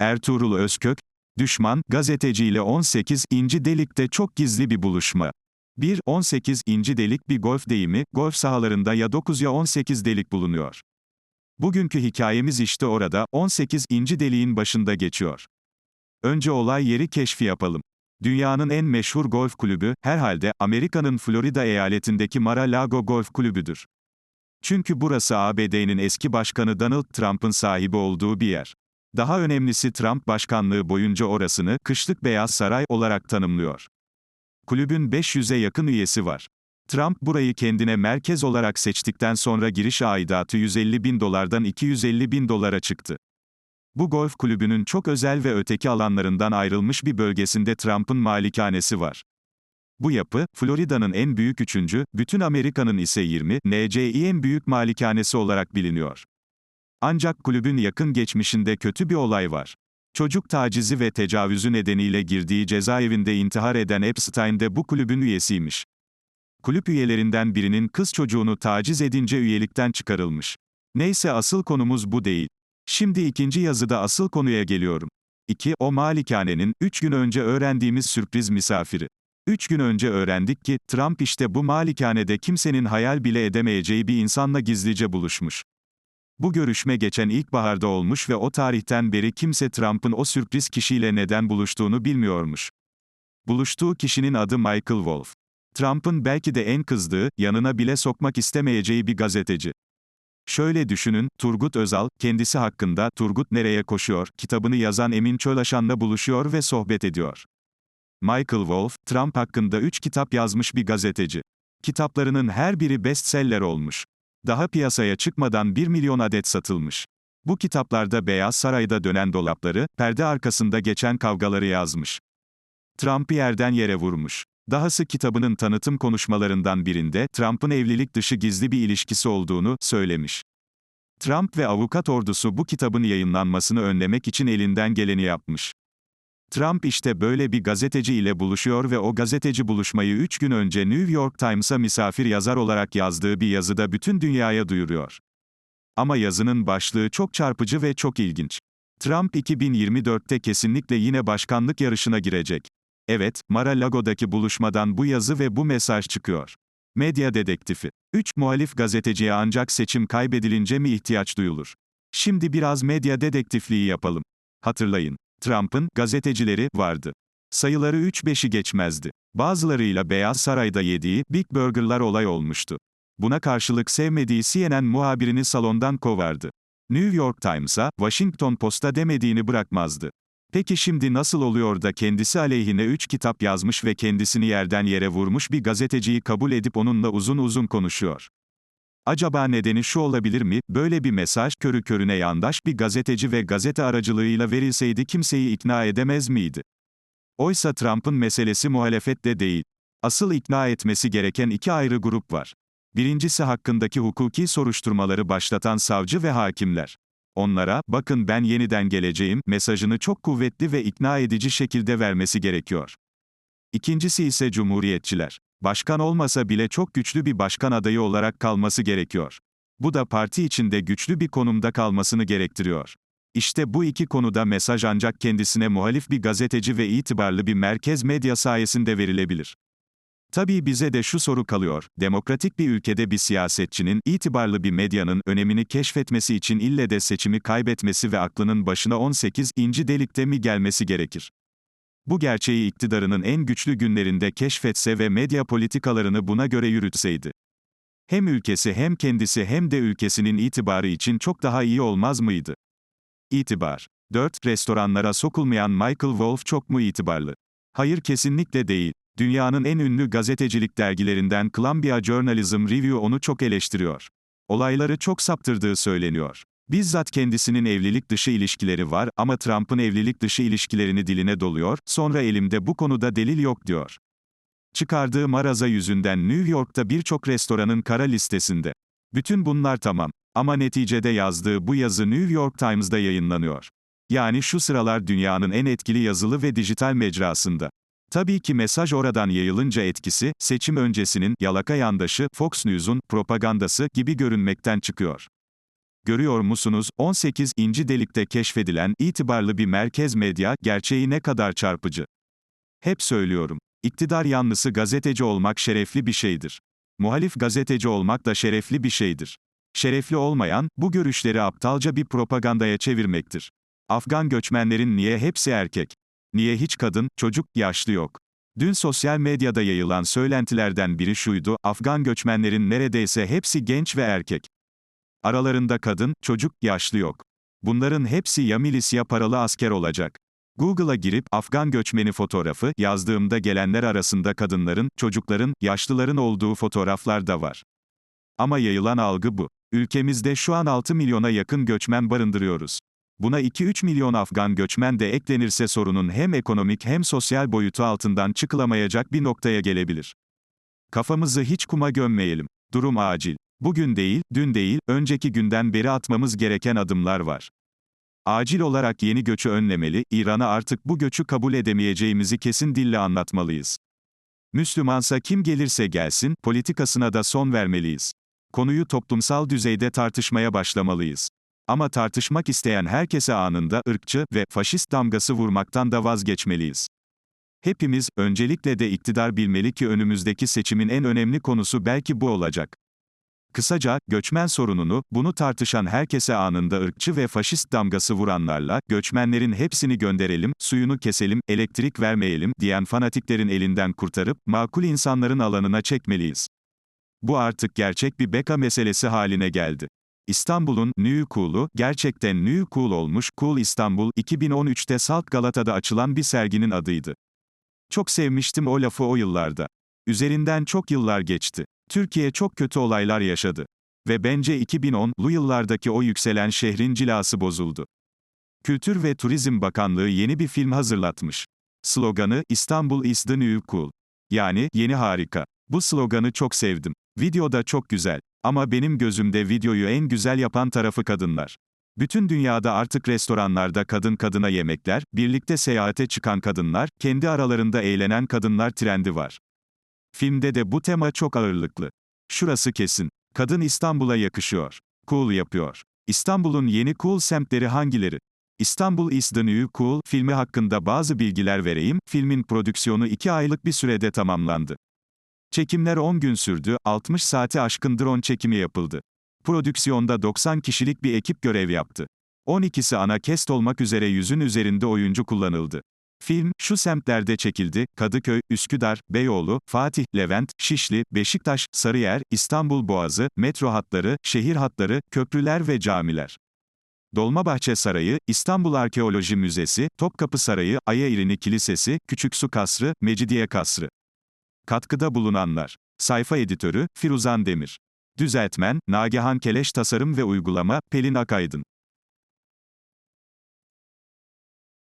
Ertuğrul Özkök, düşman, gazeteciyle 18. inci delikte çok gizli bir buluşma. 1. 18. inci delik bir golf deyimi, golf sahalarında ya 9 ya 18 delik bulunuyor. Bugünkü hikayemiz işte orada, 18. inci deliğin başında geçiyor. Önce olay yeri keşfi yapalım. Dünyanın en meşhur golf kulübü, herhalde, Amerika'nın Florida eyaletindeki Mar-a-Lago Golf Kulübü'dür. Çünkü burası ABD'nin eski başkanı Donald Trump'ın sahibi olduğu bir yer. Daha önemlisi Trump başkanlığı boyunca orasını, kışlık Beyaz Saray olarak tanımlıyor. Kulübün 500'e yakın üyesi var. Trump burayı kendine merkez olarak seçtikten sonra giriş aidatı 150 bin dolardan 250 bin dolara çıktı. Bu golf kulübünün çok özel ve öteki alanlarından ayrılmış bir bölgesinde Trump'ın malikanesi var. Bu yapı, Florida'nın en büyük üçüncü, bütün Amerika'nın ise 20, NCI en büyük malikanesi olarak biliniyor. Ancak kulübün yakın geçmişinde kötü bir olay var. Çocuk tacizi ve tecavüzü nedeniyle girdiği cezaevinde intihar eden Epstein de bu kulübün üyesiymiş. Kulüp üyelerinden birinin kız çocuğunu taciz edince üyelikten çıkarılmış. Neyse asıl konumuz bu değil. Şimdi ikinci yazıda asıl konuya geliyorum. 2. O malikanenin, 3 gün önce öğrendiğimiz sürpriz misafiri. 3 gün önce öğrendik ki, Trump işte bu malikanede kimsenin hayal bile edemeyeceği bir insanla gizlice buluşmuş. Bu görüşme geçen ilkbaharda olmuş ve o tarihten beri kimse Trump'ın o sürpriz kişiyle neden buluştuğunu bilmiyormuş. Buluştuğu kişinin adı Michael Wolff. Trump'ın belki de en kızdığı, yanına bile sokmak istemeyeceği bir gazeteci. Şöyle düşünün, Turgut Özal, kendisi hakkında Turgut Nereye Koşuyor kitabını yazan Emin Çölaşan'la buluşuyor ve sohbet ediyor. Michael Wolff, Trump hakkında 3 kitap yazmış bir gazeteci. Kitaplarının her biri bestseller olmuş. Daha piyasaya çıkmadan 1 milyon adet satılmış. Bu kitaplarda Beyaz Saray'da dönen dolapları, perde arkasında geçen kavgaları yazmış. Trump'ı yerden yere vurmuş. Dahası kitabının tanıtım konuşmalarından birinde, Trump'ın evlilik dışı gizli bir ilişkisi olduğunu söylemiş. Trump ve avukat ordusu bu kitabın yayınlanmasını önlemek için elinden geleni yapmış. Trump işte böyle bir gazeteci ile buluşuyor ve o gazeteci buluşmayı 3 gün önce New York Times'a misafir yazar olarak yazdığı bir yazıda bütün dünyaya duyuruyor. Ama yazının başlığı çok çarpıcı ve çok ilginç. Trump 2024'te kesinlikle yine başkanlık yarışına girecek. Evet, Mar-a-Lago'daki buluşmadan bu yazı ve bu mesaj çıkıyor. Medya dedektifi. 3. Muhalif gazeteciye ancak seçim kaybedilince mi ihtiyaç duyulur? Şimdi biraz medya dedektifliği yapalım. Hatırlayın. Trump'ın gazetecileri vardı. Sayıları 3-5'i geçmezdi. Bazılarıyla Beyaz Saray'da yediği Big Burger'lar olay olmuştu. Buna karşılık sevmediği CNN muhabirini salondan kovardı. New York Times'a, Washington Post'a demediğini bırakmazdı. Peki şimdi nasıl oluyor da kendisi aleyhine 3 kitap yazmış ve kendisini yerden yere vurmuş bir gazeteciyi kabul edip onunla uzun uzun konuşuyor? Acaba nedeni şu olabilir mi, böyle bir mesaj körü körüne yandaş bir gazeteci ve gazete aracılığıyla verilseydi kimseyi ikna edemez miydi? Oysa Trump'ın meselesi muhalefette değil. Asıl ikna etmesi gereken iki ayrı grup var. Birincisi hakkındaki hukuki soruşturmaları başlatan savcı ve hakimler. Onlara, bakın ben yeniden geleceğim, mesajını çok kuvvetli ve ikna edici şekilde vermesi gerekiyor. İkincisi ise cumhuriyetçiler. Başkan olmasa bile çok güçlü bir başkan adayı olarak kalması gerekiyor. Bu da parti içinde güçlü bir konumda kalmasını gerektiriyor. İşte bu iki konuda mesaj ancak kendisine muhalif bir gazeteci ve itibarlı bir merkez medya sayesinde verilebilir. Tabii bize de şu soru kalıyor, demokratik bir ülkede bir siyasetçinin, itibarlı bir medyanın, önemini keşfetmesi için ille de seçimi kaybetmesi ve aklının başına 18. inci delikte mi gelmesi gerekir? Bu gerçeği iktidarının en güçlü günlerinde keşfetse ve medya politikalarını buna göre yürütseydi. Hem ülkesi hem kendisi hem de ülkesinin itibarı için çok daha iyi olmaz mıydı? İtibar. 4. Restoranlara sokulmayan Michael Wolff çok mu itibarlı? Hayır kesinlikle değil. Dünyanın en ünlü gazetecilik dergilerinden Columbia Journalism Review onu çok eleştiriyor. Olayları çok saptırdığı söyleniyor. Bizzat kendisinin evlilik dışı ilişkileri var ama Trump'ın evlilik dışı ilişkilerini diline doluyor, sonra elimde bu konuda delil yok diyor. Çıkardığı maraza yüzünden New York'ta birçok restoranın kara listesinde. Bütün bunlar tamam. Ama neticede yazdığı bu yazı New York Times'da yayınlanıyor. Yani şu sıralar dünyanın en etkili yazılı ve dijital mecrasında. Tabii ki mesaj oradan yayılınca etkisi, seçim öncesinin, yalaka yandaşı, Fox News'un, propagandası gibi görünmekten çıkıyor. Görüyor musunuz, 18. delikte keşfedilen itibarlı bir merkez medya, gerçeği ne kadar çarpıcı. Hep söylüyorum. İktidar yanlısı gazeteci olmak şerefli bir şeydir. Muhalif gazeteci olmak da şerefli bir şeydir. Şerefli olmayan, bu görüşleri aptalca bir propagandaya çevirmektir. Afgan göçmenlerin niye hepsi erkek? Niye hiç kadın, çocuk, yaşlı yok? Dün sosyal medyada yayılan söylentilerden biri şuydu, Afgan göçmenlerin neredeyse hepsi genç ve erkek. Aralarında kadın, çocuk, yaşlı yok. Bunların hepsi ya milis ya paralı asker olacak. Google'a girip Afgan göçmeni fotoğrafı yazdığımda gelenler arasında kadınların, çocukların, yaşlıların olduğu fotoğraflar da var. Ama yayılan algı bu. Ülkemizde şu an 6 milyona yakın göçmen barındırıyoruz. Buna 2-3 milyon Afgan göçmen de eklenirse sorunun hem ekonomik hem sosyal boyutu altından çıkılamayacak bir noktaya gelebilir. Kafamızı hiç kuma gömmeyelim. Durum acil. Bugün değil, dün değil, önceki günden beri atmamız gereken adımlar var. Acil olarak yeni göçü önlemeli, İran'a artık bu göçü kabul edemeyeceğimizi kesin dille anlatmalıyız. Müslümansa kim gelirse gelsin, politikasına da son vermeliyiz. Konuyu toplumsal düzeyde tartışmaya başlamalıyız. Ama tartışmak isteyen herkese anında ırkçı ve faşist damgası vurmaktan da vazgeçmeliyiz. Hepimiz, öncelikle de iktidar bilmeli ki önümüzdeki seçimin en önemli konusu belki bu olacak. Kısaca, göçmen sorununu, bunu tartışan herkese anında ırkçı ve faşist damgası vuranlarla, göçmenlerin hepsini gönderelim, suyunu keselim, elektrik vermeyelim, diyen fanatiklerin elinden kurtarıp, makul insanların alanına çekmeliyiz. Bu artık gerçek bir beka meselesi haline geldi. İstanbul'un New Cool'u, gerçekten New Cool olmuş, Cool İstanbul, 2013'te Salt Galata'da açılan bir serginin adıydı. Çok sevmiştim o lafı o yıllarda. Üzerinden çok yıllar geçti. Türkiye çok kötü olaylar yaşadı. Ve bence 2010'lu yıllardaki o yükselen şehrin cilası bozuldu. Kültür ve Turizm Bakanlığı yeni bir film hazırlatmış. Sloganı, İstanbul is the new cool. Yani, yeni harika. Bu sloganı çok sevdim. Video da çok güzel. Ama benim gözümde videoyu en güzel yapan tarafı kadınlar. Bütün dünyada artık restoranlarda kadın kadına yemekler, birlikte seyahate çıkan kadınlar, kendi aralarında eğlenen kadınlar trendi var. Filmde de bu tema çok ağırlıklı. Şurası kesin. Kadın İstanbul'a yakışıyor. Cool yapıyor. İstanbul'un yeni cool semtleri hangileri? İstanbul is the new cool filmi hakkında bazı bilgiler vereyim. Filmin prodüksiyonu 2 aylık bir sürede tamamlandı. Çekimler 10 gün sürdü, 60 saati aşkın drone çekimi yapıldı. Prodüksiyonda 90 kişilik bir ekip görev yaptı. 12'si ana kest olmak üzere yüzün üzerinde oyuncu kullanıldı. Film, şu semtlerde çekildi, Kadıköy, Üsküdar, Beyoğlu, Fatih, Levent, Şişli, Beşiktaş, Sarıyer, İstanbul Boğazı, metro hatları, şehir hatları, köprüler ve camiler. Dolmabahçe Sarayı, İstanbul Arkeoloji Müzesi, Topkapı Sarayı, Ayaeğrini Kilisesi, Küçüksu Kasrı, Mecidiye Kasrı. Katkıda bulunanlar. Sayfa editörü, Firuzan Demir. Düzeltmen, Nagihan Keleş Tasarım ve Uygulama, Pelin Akaydın.